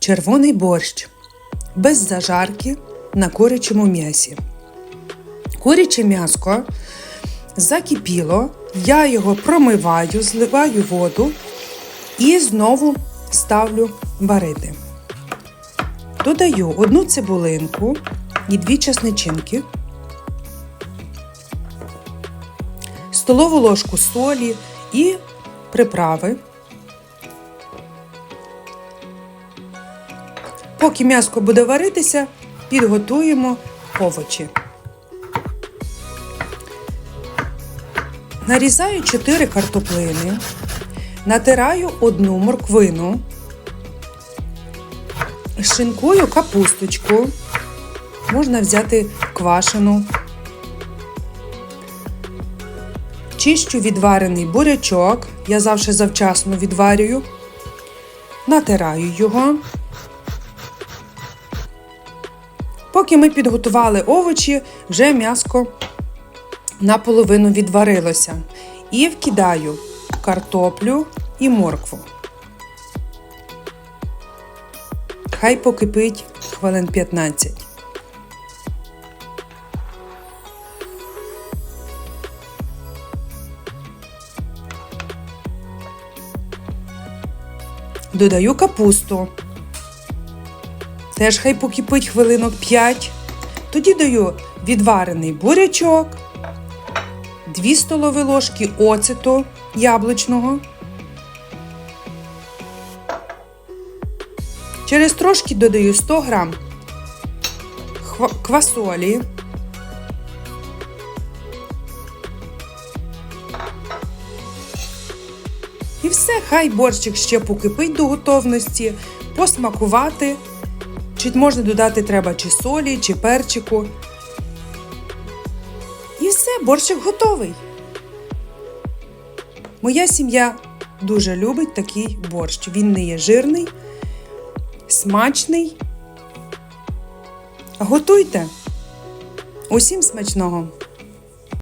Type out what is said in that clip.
Червоний борщ без зажарки на курячому м'ясі. Куряче м'яско закипіло, я його промиваю, зливаю воду і знову ставлю варити. Додаю одну цибулинку і дві часничинки, столову ложку солі і приправи. Поки м'яско буде варитися, підготуємо овочі. Нарізаю 4 картоплини, натираю одну морквину, шинкую капусточку, можна взяти квашену, чищу відварений бурячок, я завжди завчасно відварюю, натираю його. Поки ми підготували овочі, вже м'яско наполовину відварилося. І вкидаю картоплю і моркву. Хай покипить хвилин 15. Додаю капусту. Теж хай покипить хвилинок 5. Тоді даю відварений бурячок, 2 столові ложки оцету яблучного. Через трошки додаю 100 грам квасолі. І все, хай борщик ще покипить до готовності, посмакувати. Чи можна додати треба чи солі, чи перчику. І все, борщик готовий. Моя сім'я дуже любить такий борщ. Він не є жирний, смачний. Готуйте. Усім смачного!